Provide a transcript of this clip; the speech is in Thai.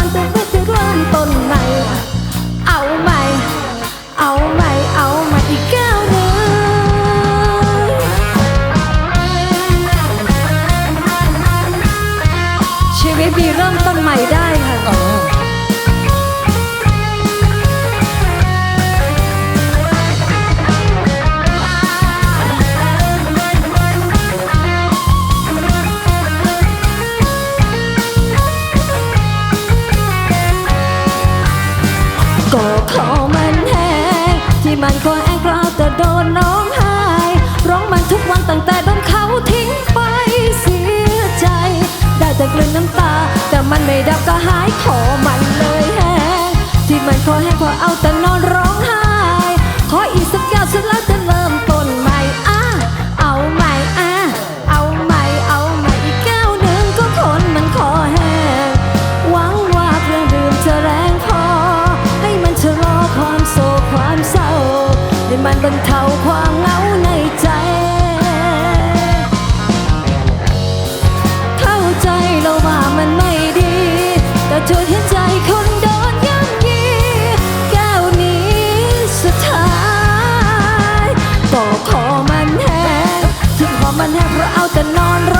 วันแต่ไม่ถึงเริ่มต้นใหม่เอาใหม่เอาใหม่เอาใหม่อีกก้าวหนึ่งชีวิตมีเริ่มต้นใหม่ได้ค่ะ ก็ขอมันแห้งที่มันคอยแอบกราวแต่โดนน้องหาย ร้องมันทุกวันตั้งแต่โดนเขาทิ้งไปเสียใจ ได้แต่กลืนน้ำตา แต่มันไม่ดับก็หายขอมันเลยแห้งที่มันคอยแห้พอเอาแต่นอนร้องไห้ขออีกสักแก้วสร็จแล้ว มันบรรเทาความเหงาในใจ เข้าใจเราว่ามันไม่ดี แต่ช่วยเห็นใจคนโดนย่ำยีแก้วนี้สุดท้ายก็ขอมันแห้งที่ขอมันแห้งเพราะเอาแต่นอนรอ